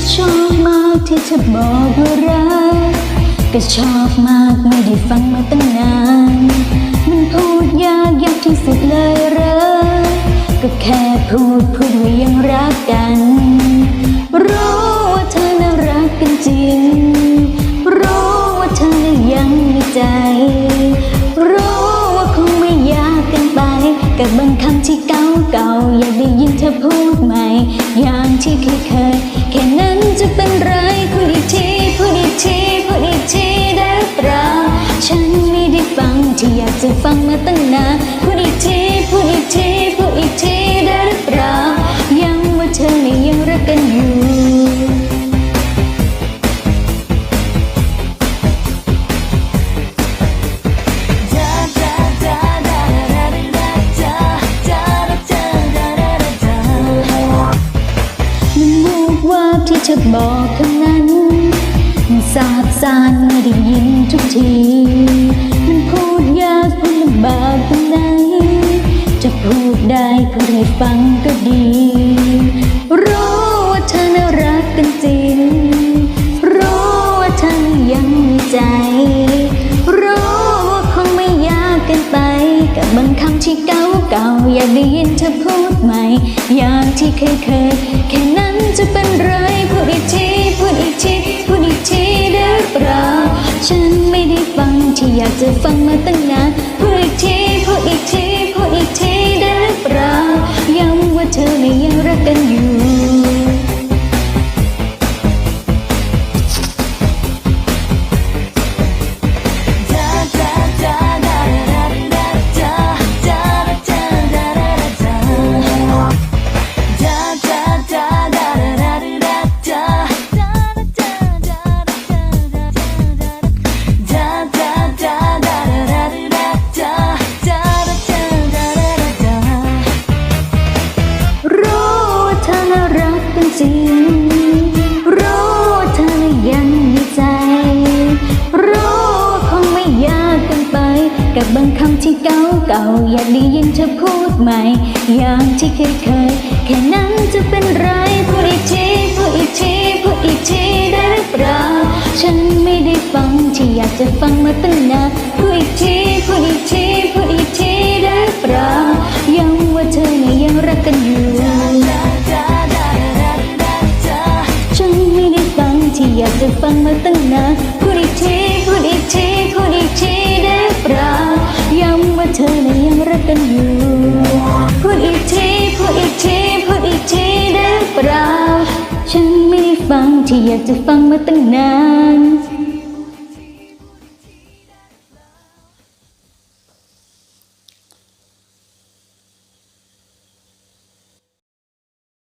็ชอบมากที่เธอบอกว่ารักก็ชอบมากไม่ได้ฟังมาตั้งนาน มันพูดยากยากที่สุดเลยรักก็แค่พูดพูดว่ายังรักกัน รู้ว่าเธอน่ารักกันจริง รู้ว่าเธอน่ะยังมีใจ รู้ว่าคงไม่ยากกินไป กับบางคำที่เก่าเก่าอยากได้ยินเธอพูดใหม่อยาง จะฟังมาตั้งนานพูดอีกทีพูดอีกทีพูดอีกทีได้หรือเปล่ายังว่าเธอไม่ยังรักกันอยู่มันวูบวาบที่เธอบอกคำนั้นสาบสานเมื่อได้ยินทุกที บากตรงไหนจะพูดได้พื่อให้ฟังก็ดี รู้ว่าเธอน่ารักกันจริง รู้ว่าเธอยังมีใจ รู้ว่าคงไม่ยากกินไป กับบางคำที่เก่าเก่าๆอยากได้ยินเธอพูดใหม่ อย่างที่เคยเคยแค่นั้นจะเป็นไรพูดอีกทีพูดอีกทีพูดอีกทีได้เปล่าฉันไม่ได้ฟังที่อยากจะฟังมาตั้งนาน จริง รู้เธอยังมีใจ รู้คงไม่ยากเกินไป กับบางคำที่เก่าเก่าอยากได้ยินเธอพูดใหม่ อย่างที่เคยเคย แค่นั้นจะเป็นไรพูดอีกทีพูดอีกทีพูดอีกทีได้หรือเปล่าฉันไม่ได้ฟังที่อยากจะฟังมาตั้งนานพูดอีกทีพูดอีกทีากจะฟังมาตั้งนานพูดอีกทีพูดอีกทีพูดอีกทีได้เปล่าย้ำว่าเธอน่ะยังรักกันอยู่พูดอีกทีพูดอีกทีพูดอีกทีได้เปล่าฉันไม่ได้ฟังที่อยากจะฟังมาตั้งนาน